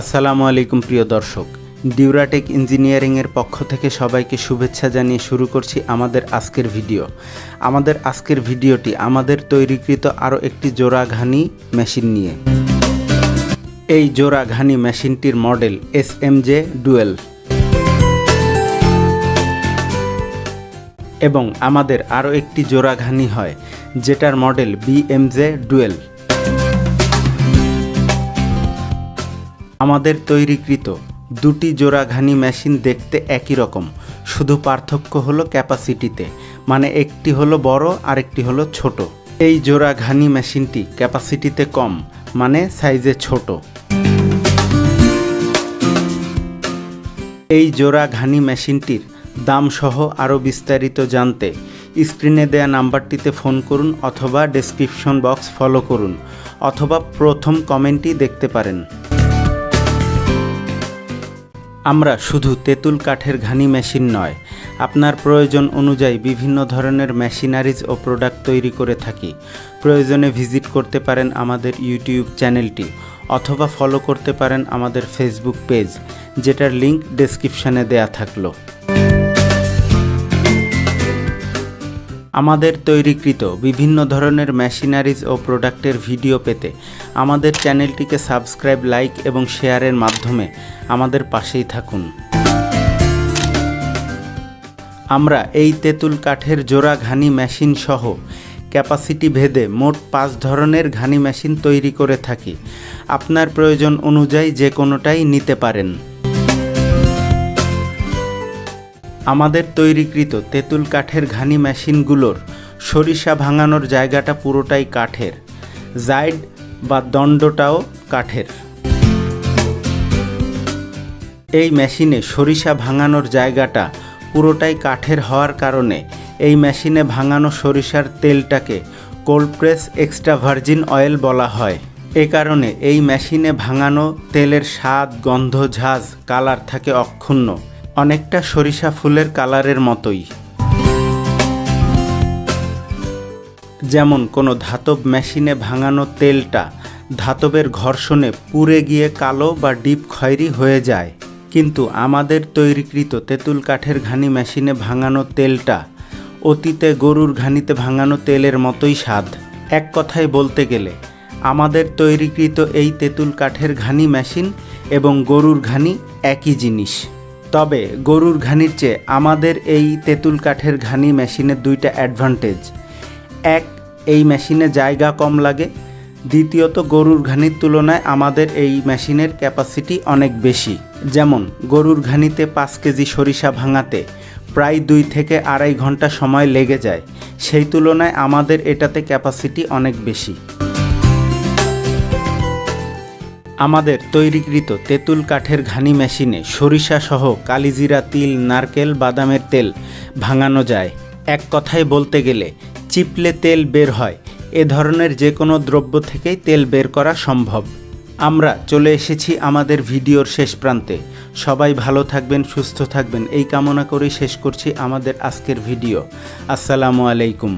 আসসালামু আলাইকুম প্রিয় দর্শক। ডিউরাটেক ইঞ্জিনিয়ারিংয়ের পক্ষ থেকে সবাইকে শুভেচ্ছা জানিয়ে শুরু করছি আমাদের আজকের ভিডিও। আমাদের আজকের ভিডিওটি আমাদের তৈরিকৃত আরও একটি জোড়া ঘানি মেশিন নিয়ে। এই জোড়া ঘানি মেশিনটির model S M J dual. এবং আমাদের আরও একটি জোড়া ঘানি হয়, যেটার মডেল বিএমজে ডুয়েল। আমাদের তৈরিকৃত দুটি জোড়া ঘানি মেশিন দেখতে একই রকম। শুধু পার্থক্য হলো ক্যাপাসিটিতে মানে একটি হলো বড় আর একটি হলো ছোট। এই জোড়া ঘানি মেশিনটি ক্যাপাসিটিতে কম মানে সাইজে ছোট। এই জোড়া ঘানি মেশিনটির দাম সহ আরও বিস্তারিত জানতে স্ক্রিনে দেয়া নাম্বারটিতে ফোন করুন অথবা ডেসক্রিপশন বক্স ফলো করুন, অথবা প্রথম কমেন্টই দেখতে পারেন। আমরা শুধু তেঁতুল কাঠের ঘানি মেশিন নয়, আপনার প্রয়োজন অনুযায়ী বিভিন্ন ধরনের মেশিনারিজ ও প্রোডাক্ট তৈরি করে থাকি। প্রয়োজনে ভিজিট করতে পারেন আমাদের ইউটিউব চ্যানেলটি অথবা ফলো করতে পারেন আমাদের ফেসবুক পেজ, যেটার লিংক ডেসক্রিপশানে দেয়া থাকল। আমাদের তৈরিকৃত বিভিন্ন ধরনের মেশিনারিজ ও প্রোডাক্টের ভিডিও পেতে আমাদের চ্যানেলটিকে সাবস্ক্রাইব লাইক এবং শেয়ারের মাধ্যমে আমাদের পাশেই থাকুন। আমরা এই তেঁতুল কাঠের জোড়া ঘানি মেশিন সহ ক্যাপাসিটি ভেদে মোট পাঁচ ধরনের ঘানি মেশিন তৈরি করে থাকি। আপনার প্রয়োজন অনুযায়ী যে কোনোটাই নিতে পারেন। আমাদের তৈরিকৃত তেঁতুল কাঠের ঘানি মেশিনগুলোর সরিষা ভাঙানোর জায়গাটা পুরোটাই কাঠের, জাইড বা দণ্ডটাও কাঠের। এই মেশিনে সরিষা ভাঙানোর জায়গাটা পুরোটাই কাঠের হওয়ার কারণে এই মেশিনে ভাঙানো সরিষার তেলটাকে cold press extra virgin oil বলা হয়। এ কারণে এই মেশিনে ভাঙানো তেলের স্বাদ, গন্ধ, ঝাঁজ কালার থাকে অক্ষুণ্ণ। অনেকটা সরিষা ফুলের কালারের মতোই। যেমন কোনো ধাতব মেশিনে ভাঙানো তেলটা ধাতবের ঘর্ষণে পুড়ে গিয়ে কালো বা ডিপ খয়েরি হয়ে যায়। কিন্তু আমাদের তৈরিকৃত তেঁতুল কাঠের ঘানি মেশিনে ভাঙানো তেলটা অতীতে গরুর ঘানিতে ভাঙানো তেলের মতোই স্বাদ। এক কথায় বলতে গেলে, আমাদের তৈরিকৃত এই তেঁতুল কাঠের ঘানি মেশিন এবং গরুর ঘানি একই জিনিস। তবে গরুর ঘানির চেয়ে আমাদের এই তেঁতুল কাঠের ঘানি মেশিনের দুইটা অ্যাডভান্টেজ এক, এই মেশিনে জায়গা কম লাগে। দ্বিতীয়ত, গরুর ঘানির তুলনায় আমাদের এই মেশিনের ক্যাপাসিটি অনেক বেশি। যেমন, গরুর ঘানিতে পাঁচ কেজি সরিষা ভাঙাতে প্রায় দুই থেকে আড়াই ঘণ্টা সময় লেগে যায়। সেই তুলনায় আমাদের এটাতে ক্যাপাসিটি অনেক বেশি। আমাদের তৈরিকৃত তেঁতুল কাঠের ঘানি মেশিনে সরিষা সহ কালিজিরা তিল, নারকেল, বাদামের তেল ভাঙানো যায়। এক কথায় বলতে গেলে, চিপলে তেল বের হয়। এ ধরনের যে কোনো দ্রব্য থেকেই তেল বের করা সম্ভব। আমরা চলে এসেছি আমাদের ভিডিওর শেষ প্রান্তে। সবাই ভালো থাকবেন, সুস্থ থাকবেন। এই কামনা করেই শেষ করছি আমাদের আজকের ভিডিও। আসসালামু আলাইকুম।